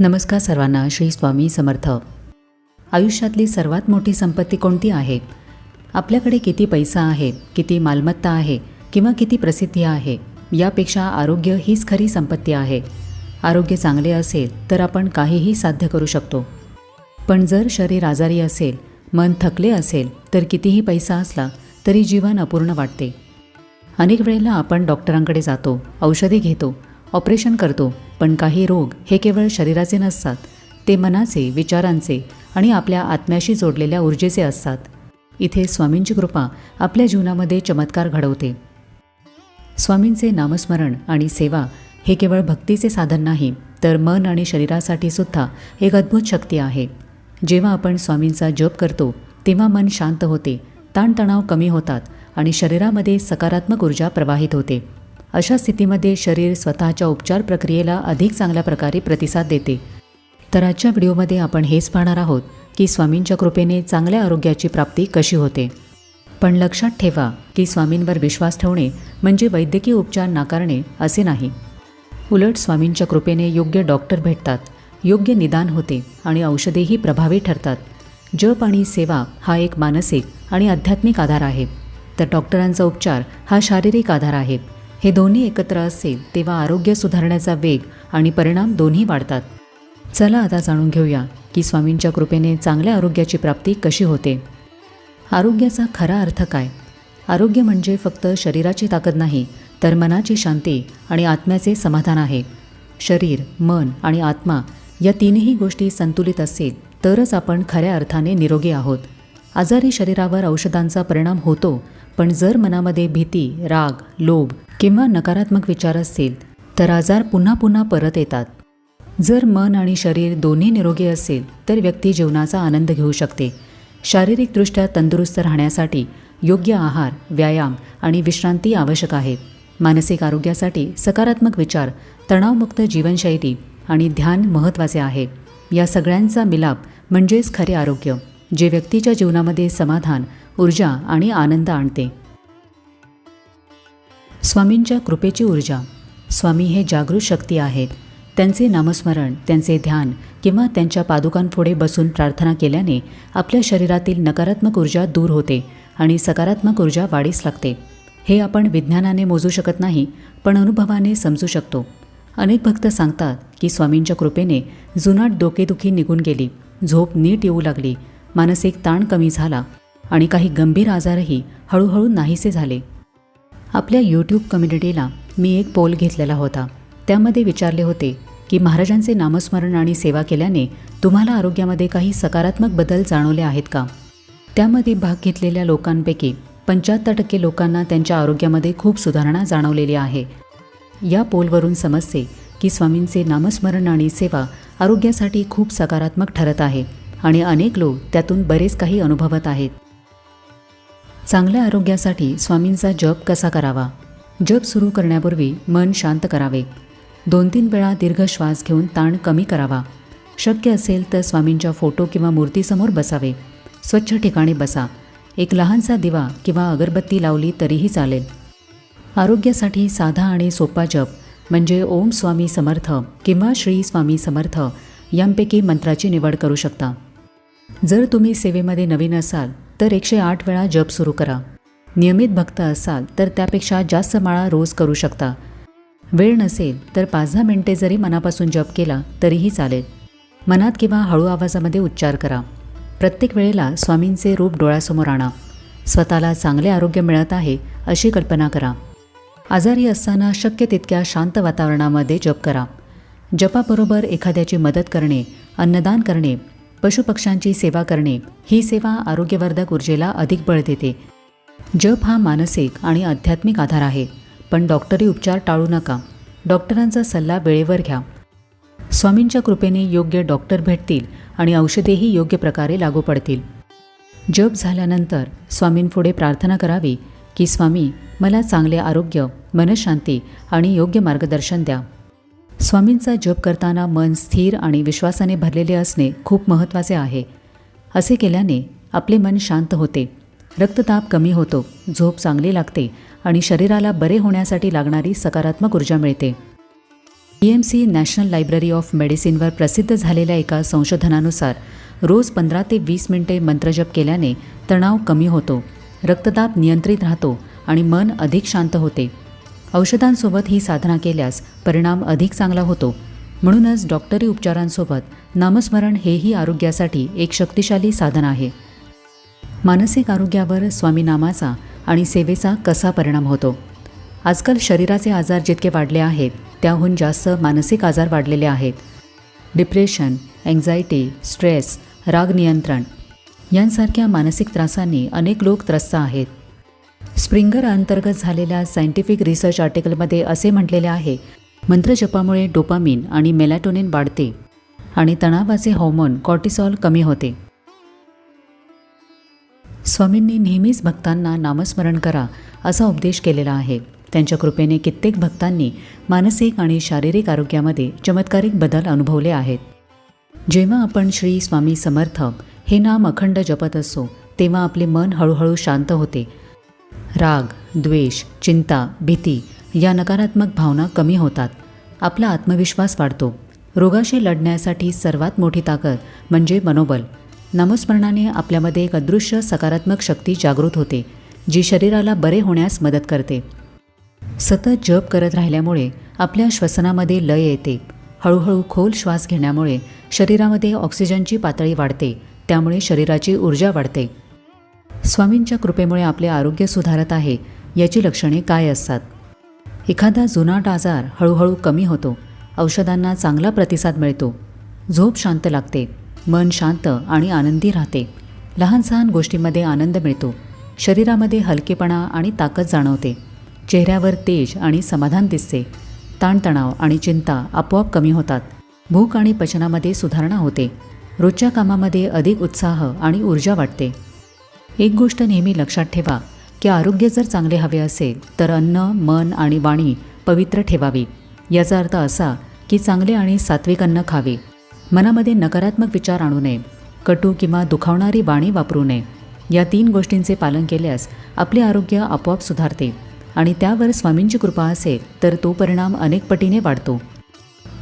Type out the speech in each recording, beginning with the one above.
नमस्कार सर्वांना श्री स्वामी समर्थ. आयुष्यातली सर्वात मोठी संपत्ती कोणती आहे? आपल्याकडे किती पैसा आहे किती मालमत्ता आहे किंवा किती प्रसिद्धी आहे यापेक्षा आरोग्य हीच खरी संपत्ती आहे. आरोग्य चांगले असेल तर आपण काहीही साध्य करू शकतो. पण जर शरीर आजारी असेल मन थकले असेल तर कितीही पैसा असला तरी जीवन अपूर्ण वाटते. अनेक वेळेला आपण डॉक्टरांकडे जातो औषधी घेतो ऑपरेशन करतो पण काही रोग हे केवळ शरीराचे नसतात. ते मनाचे विचारांचे आणि आपल्या आत्म्याशी जोडलेल्या ऊर्जेचे असतात. इथे स्वामींची कृपा आपल्या जीवनामध्ये चमत्कार घडवते. स्वामींचे नामस्मरण आणि सेवा हे केवळ भक्तीचे साधन नाही तर मन आणि शरीरासाठी सुद्धा एक अद्भुत शक्ती आहे. जेव्हा आपण स्वामींचा जप करतो तेव्हा मन शांत होते ताणतणाव कमी होतात आणि शरीरामध्ये सकारात्मक ऊर्जा प्रवाहित होते. अशा स्थितीमध्ये शरीर स्वतःच्या उपचार प्रक्रियेला अधिक चांगल्या प्रकारे प्रतिसाद देते. तर आजच्या व्हिडिओमध्ये आपण हेच पाहणार आहोत की स्वामींच्या कृपेने चांगल्या आरोग्याची प्राप्ती कशी होते. पण लक्षात ठेवा की स्वामींवर विश्वास ठेवणे म्हणजे वैद्यकीय उपचार नाकारणे असे नाही. उलट स्वामींच्या कृपेने योग्य डॉक्टर भेटतात योग्य निदान होते आणि औषधेही प्रभावी ठरतात. जप आणि सेवा हा एक मानसिक आणि आध्यात्मिक आधार आहे. तर डॉक्टरांचा उपचार हा शारीरिक आधार आहे. हे दोन्ही एकत्र असेल तेव्हा आरोग्य सुधारण्याचा वेग आणि परिणाम दोन्ही वाढतात. चला आता जाणून घेऊया की स्वामींच्या कृपेने चांगल्या आरोग्याची प्राप्ती कशी होते. आरोग्याचा खरा अर्थ काय? आरोग्य म्हणजे फक्त शरीराची ताकद नाही तर मनाची शांती आणि आत्म्याचे समाधान आहे. शरीर मन आणि आत्मा या तीनही गोष्टी संतुलित असेल तरच आपण खऱ्या अर्थाने निरोगी आहोत. आजारी शरीरावर औषधांचा परिणाम होतो पण जर मनामध्ये भीती राग लोभ किंवा नकारात्मक विचार असतील तर आजार पुन्हा पुन्हा परत येतात. जर मन आणि शरीर दोन्ही निरोगी असेल तर व्यक्ती जीवनाचा आनंद घेऊ शकते. शारीरिकदृष्ट्या तंदुरुस्त राहण्यासाठी योग्य आहार व्यायाम आणि विश्रांती आवश्यक आहे. मानसिक आरोग्यासाठी सकारात्मक विचार तणावमुक्त जीवनशैली आणि ध्यान महत्त्वाचे आहे. या सगळ्यांचा मिलाप म्हणजेच खरे आरोग्य जे व्यक्तीच्या जीवनामध्ये समाधान ऊर्जा आणि आनंद आणते. स्वामींच्या कृपेची ऊर्जा. स्वामी हे जागृत शक्ती आहेत. त्यांचे नामस्मरण त्यांचे ध्यान किंवा त्यांच्या पादुकांपुढे बसून प्रार्थना केल्याने आपल्या शरीरातील नकारात्मक ऊर्जा दूर होते आणि सकारात्मक ऊर्जा वाढीस लागते. हे आपण विज्ञानाने मोजू शकत नाही पण अनुभवाने समजू शकतो. अनेक भक्त सांगतात की स्वामींच्या कृपेने जुनाट डोकेदुखी निघून गेली झोप नीट येऊ लागली मानसिक ताण कमी झाला आणि काही गंभीर आजारही हळूहळू नाहीसे झाले. आपल्या यूट्यूब कम्युनिटीला मी एक पोल घेतलेला होता. त्यामध्ये विचारले होते की महाराजांचे नामस्मरण आणि सेवा केल्याने तुम्हाला आरोग्यामध्ये काही सकारात्मक बदल जाणवले आहेत का? त्यामध्ये भाग घेतलेल्या लोकांपैकी पंच्याहत्तर टक्के लोकांना त्यांच्या आरोग्यामध्ये खूप सुधारणा जाणवलेली आहे. या पोलवरून समजते की स्वामींचे नामस्मरण आणि सेवा आरोग्यासाठी खूप सकारात्मक ठरत आहे आणि अनेक लोक त्यातून बरेच काही अनुभवत आहेत. चांगल्या आरोग्यासाठी स्वामींचा जप कसा करावा? जप सुरू करण्यापूर्वी मन शांत करावे. दोन तीन वेळा दीर्घ श्वास घेऊन ताण कमी करावा. शक्य असेल तर स्वामींच्या फोटो किंवा मूर्तीसमोर बसावे. स्वच्छ ठिकाणी बसा. एक लहानसा दिवा किंवा अगरबत्ती लावली तरीही चालेल. आरोग्यासाठी साधा आणि सोपा जप म्हणजे ओम स्वामी समर्थ किंवा श्री स्वामी समर्थ यांपैकी मंत्राची निवड करू शकता. जर तुम्ही सेवेमध्ये नवीन असाल तर एकशे आठ वेळा जप सुरू करा. नियमित भक्त असाल तर त्यापेक्षा जास्त माळा रोज करू शकता. वेळ नसेल तर पाच दहा मिनटे जरी मनापासून जप केला तरीही चालेल. मनात किंवा हळू आवाजामध्ये उच्चार करा. प्रत्येक वेळेला स्वामींचे रूप डोळ्यासमोर आणा. स्वतःला चांगले आरोग्य मिळत आहे अशी कल्पना करा. आजारी असताना शक्य तितक्या शांत वातावरणामध्ये जप करा. जपाबरोबर एखाद्याची मदत करणे अन्नदान करणे पशुपक्ष्यांची सेवा करणे ही सेवा आरोग्यवर्धक ऊर्जेला अधिक बळ देते. जप हा मानसिक आणि आध्यात्मिक आधार आहे पण डॉक्टरी उपचार टाळू नका. डॉक्टरांचा सल्ला वेळेवर घ्या. स्वामींच्या कृपेने योग्य डॉक्टर भेटतील आणि औषधेही योग्य प्रकारे लागू पडतील. जप झाल्यानंतर स्वामींपुढे प्रार्थना करावी की स्वामी मला चांगले आरोग्य मनशांती आणि योग्य मार्गदर्शन द्या. स्वामींचा जप करताना मन स्थिर आणि विश्वासाने भरलेले असणे खूप महत्त्वाचे आहे. असे केल्याने आपले मन शांत होते. रक्तदाब कमी होतो झोप चांगली लागते आणि शरीराला बरे होण्यासाठी लागणारी सकारात्मक ऊर्जा मिळते. E M C national library of मेडिसिनवर प्रसिद्ध झालेल्या एका संशोधनानुसार रोज पंधरा ते वीस मिनिटे मंत्रजप केल्याने तणाव कमी होतो रक्तदाब नियंत्रित राहतो आणि मन अधिक शांत होते. औषधांसोबत ही साधना केल्यास परिणाम अधिक चांगला होतो. म्हणूनच डॉक्टरी उपचारांसोबत नामस्मरण हेही आरोग्यासाठी एक शक्तिशाली साधन आहे. मानसिक आरोग्यावर स्वामीनामाचा आणि सेवेचा कसा परिणाम होतो? आजकाल शरीराचे आजार जितके वाढले आहेत त्याहून जास्त मानसिक आजार वाढलेले आहेत. डिप्रेशन अँझायटी स्ट्रेस राग नियंत्रण यांसारख्या मानसिक त्रासांनी अनेक लोक त्रस्त आहेत. स्प्रिंगर अंतर्गत झालेल्या सायंटिफिक रिसर्च आर्टिकलमध्ये असे म्हटलेले आहे मंत्रजपामुळे डोपामिन आणि मेलॅटोनिन वाढते आणि तणावाचे हॉर्मोन कॉर्टिसॉल कमी होते. स्वामींनी नेहमीच भक्तांना नामस्मरण करा असा उपदेश केलेला आहे. त्यांच्या कृपेने कित्येक भक्तांनी मानसिक आणि शारीरिक आरोग्यामध्ये चमत्कारिक बदल अनुभवले आहेत. जेव्हा आपण श्री स्वामी समर्थ हे नाम अखंड जपत असतो तेव्हा आपले मन हळूहळू शांत होते राग द्वेष चिंता भीती या नकारात्मक भावना कमी होतात. आपला आत्मविश्वास वाढतो. रोगाशी लढण्यासाठी सर्वात मोठी ताकद म्हणजे मनोबल. नामस्मरणाने आपल्यामध्ये एक अदृश्य सकारात्मक शक्ती जागृत होते जी शरीराला बरे होण्यास मदत करते. सतत जप करत राहिल्यामुळे आपल्या श्वसनामध्ये लय येते. हळूहळू खोल श्वास घेण्यामुळे शरीरामध्ये ऑक्सिजनची पातळी वाढते त्यामुळे शरीराची ऊर्जा वाढते. स्वामींच्या कृपेमुळे आपले आरोग्य सुधारत आहे याची लक्षणे काय असतात? एखादा जुनाट आजार हळूहळू कमी होतो औषधांना चांगला प्रतिसाद मिळतो. झोप शांत लागते मन शांत आणि आनंदी राहते. लहान सहान गोष्टींमध्ये आनंद मिळतो शरीरामध्ये हलकेपणा आणि ताकद जाणवते. चेहऱ्यावर तेज आणि समाधान दिसते. ताणतणाव आणि चिंता आपोआप कमी होतात. भूक आणि पचनामध्ये सुधारणा होते. रोजच्या कामामध्ये अधिक उत्साह आणि ऊर्जा वाटते एक गोष्ट नेहमी लक्षात ठेवा की आरोग्य जर चांगले हवे असेल तर अन्न मन आणि वाणी पवित्र ठेवावी. याचा अर्थ असा की चांगले आणि सात्विक अन्न खावे. मनामध्ये नकारात्मक विचार आणू नये. कटू किंवा दुखावणारी वाणी वापरू नये. या तीन गोष्टींचे पालन केल्यास आपले आरोग्य आपोआप सुधारते आणि त्यावर स्वामींची कृपा असेल तर तो परिणाम अनेक पटीने वाढतो.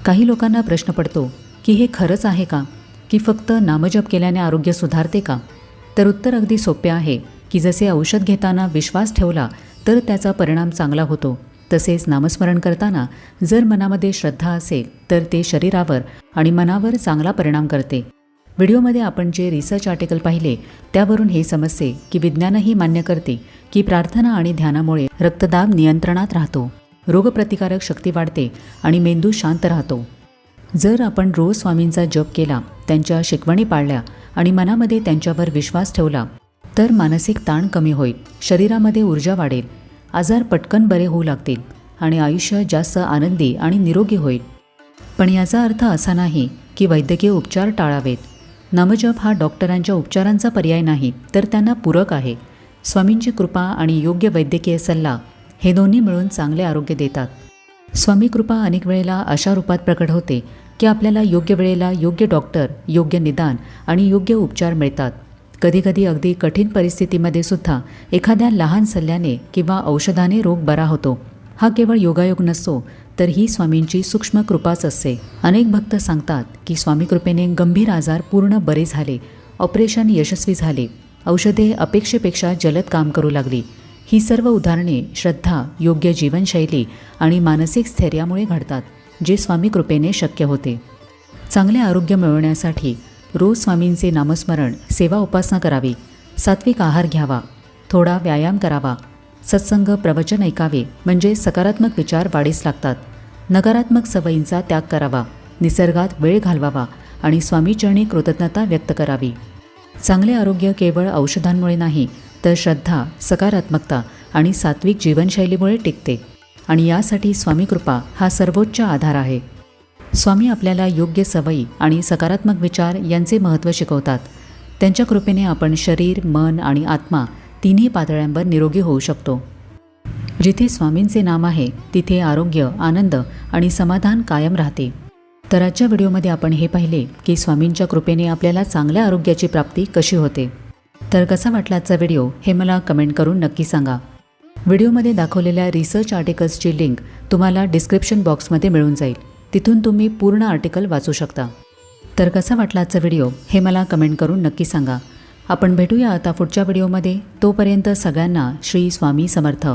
काही लोकांना प्रश्न पडतो की हे खरंच आहे का? की फक्त नामजप केल्याने आरोग्य सुधारते का? तर उत्तर अगदी सोपे आहे की जसे औषध घेताना विश्वास ठेवला तर त्याचा परिणाम चांगला होतो. तसेच नामस्मरण करताना जर मनामध्ये श्रद्धा असेल तर ते शरीरावर आणि मनावर चांगला परिणाम करते. व्हिडिओमध्ये आपण जे रिसर्च आर्टिकल पाहिले त्यावरून हे समजते की विज्ञानही मान्य करते की प्रार्थना आणि ध्यानामुळे रक्तदाब नियंत्रणात राहतो. रोगप्रतिकारक शक्ती वाढते आणि मेंदू शांत राहतो. जर आपण रोज स्वामींचा जप केला त्यांच्या शिकवणी पाळल्या आणि मनामध्ये त्यांच्यावर विश्वास ठेवला तर मानसिक ताण कमी होईल. शरीरामध्ये ऊर्जा वाढेल. आजार पटकन बरे होऊ लागतील आणि आयुष्य जास्त आनंदी आणि निरोगी होईल. पण याचा अर्थ असा नाही की वैद्यकीय उपचार टाळावेत. नामजप हा डॉक्टरांच्या उपचारांचा पर्याय नाही तर त्यांना पूरक आहे. स्वामींची कृपा आणि योग्य वैद्यकीय सल्ला हे दोन्ही मिळून चांगले आरोग्य देतात. स्वामी कृपा अनेक वेळेला अशा रूपात प्रकट होते की आपल्याला योग्य वेळेला योग्य डॉक्टर योग्य निदान आणि योग्य उपचार मिळतात. कधीकधी अगदी कठीण परिस्थितीमध्ये सुद्धा एखाद्या लहान सल्ल्याने किंवा औषधाने रोग बरा होतो. हा केवळ योगायोग नसतो तर ही स्वामींची सूक्ष्म कृपाच असते. अनेक भक्त सांगतात की स्वामी कृपेने गंभीर आजार पूर्ण बरे झाले ऑपरेशन यशस्वी झाले औषधे अपेक्षेपेक्षा जलद काम करू लागली. ही सर्व उदाहरणे श्रद्धा योग्य जीवनशैली आणि मानसिक स्थैर्यामुळे घडतात. जे स्वामी कृपेने शक्य होते. चांगले आरोग्य मिळवण्यासाठी रोज स्वामींचे नामस्मरण सेवा उपासना करावी सात्विक आहार घ्यावा थोडा व्यायाम करावा सत्संग प्रवचन ऐकावे म्हणजे सकारात्मक विचार वाढीस लागतात. नकारात्मक सवयींचा त्याग करावा निसर्गात वेळ घालवावा आणि स्वामीचरणी कृतज्ञता व्यक्त करावी. चांगले आरोग्य केवळ औषधांमुळे नाही तर श्रद्धा सकारात्मकता आणि सात्विक जीवनशैलीमुळे टिकते. आणि यासाठी स्वामी कृपा हा सर्वोच्च आधार आहे. स्वामी आपल्याला योग्य सवयी आणि सकारात्मक विचार यांचे महत्त्व शिकवतात. त्यांच्या कृपेने आपण शरीर मन आणि आत्मा तिन्ही पातळ्यांवर निरोगी होऊ शकतो. जिथे स्वामींचे नाम आहे तिथे आरोग्य आनंद आणि समाधान कायम राहते. तर आजच्या व्हिडिओमध्ये आपण हे पाहिले की स्वामींच्या कृपेने आपल्याला चांगल्या आरोग्याची प्राप्ती कशी होते. तर कसा वाटला आजचा व्हिडिओ हे मला कमेंट करून नक्की सांगा. व्हिडिओमध्ये दाखवलेल्या रिसर्च आर्टिकल्सची लिंक तुम्हाला डिस्क्रिप्शन बॉक्समध्ये मिळून जाईल. तिथून तुम्ही पूर्ण आर्टिकल वाचू शकता. तर कसा वाटला आजचा व्हिडिओ हे मला कमेंट करून नक्की सांगा. आपण भेटूया आता पुढच्या व्हिडिओमध्ये तोपर्यंत सगळ्यांना श्री स्वामी समर्थ.